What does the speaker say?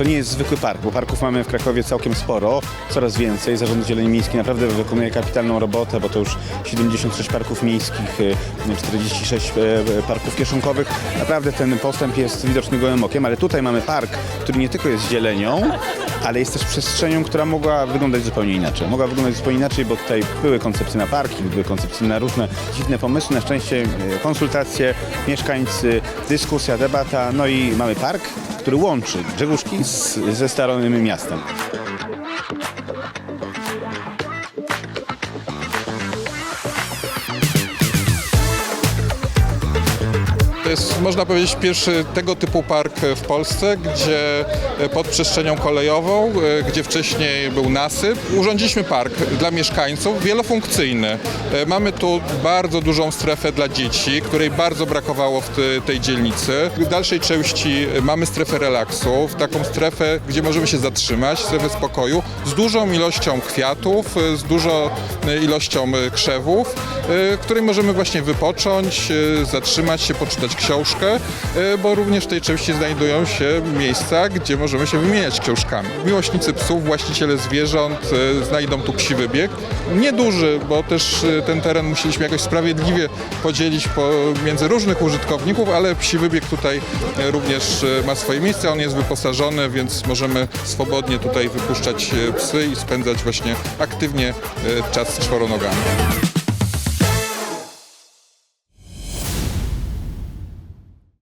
to nie jest zwykły park, bo parków mamy w Krakowie całkiem sporo, coraz więcej. Zarząd Zieleni Miejskiej naprawdę wykonuje kapitalną robotę, bo to już 76 parków miejskich, y, 46 e, parków kieszonkowych. Naprawdę ten postęp jest widoczny gołym okiem, ale tutaj mamy park, który nie tylko jest zielenią, ale jest też przestrzenią, która mogła wyglądać zupełnie inaczej. Mogła wyglądać zupełnie inaczej, bo tutaj były koncepcje na parking, były koncepcje na różne dziwne pomysły. Na szczęście e, konsultacje, mieszkańcy, dyskusja, debata, no i mamy park, który łączy Grzegórzki z, ze Starym Miastem. To jest, można powiedzieć, pierwszy tego typu park w Polsce, gdzie e, pod przestrzenią kolejową, e, gdzie wcześniej był nasyp, urządziliśmy park dla mieszkańców, wielofunkcyjny. E, Mamy tu bardzo dużą strefę dla dzieci, której bardzo brakowało w te- tej dzielnicy. W dalszej części mamy strefę relaksów, taką strefę, gdzie możemy się zatrzymać, strefę spokoju, z dużą ilością kwiatów, e, z dużą e, ilością e, krzewów, e, w której możemy właśnie wypocząć, e, zatrzymać się, poczytać książkę, e, bo również w tej części znajdują się miejsca, gdzie możemy się wymieniać książkami. Miłośnicy psów, właściciele zwierząt e, znajdą tu psi wybieg. Nieduży, bo też e, ten teren musieliśmy jakoś sprawiedliwie podzielić między różnych użytkowników, ale psi wybieg tutaj e, również e, ma swoje miejsce. On jest wyposażony, więc możemy swobodnie tutaj wypuszczać e, psy i spędzać właśnie aktywnie czas z czworonogami.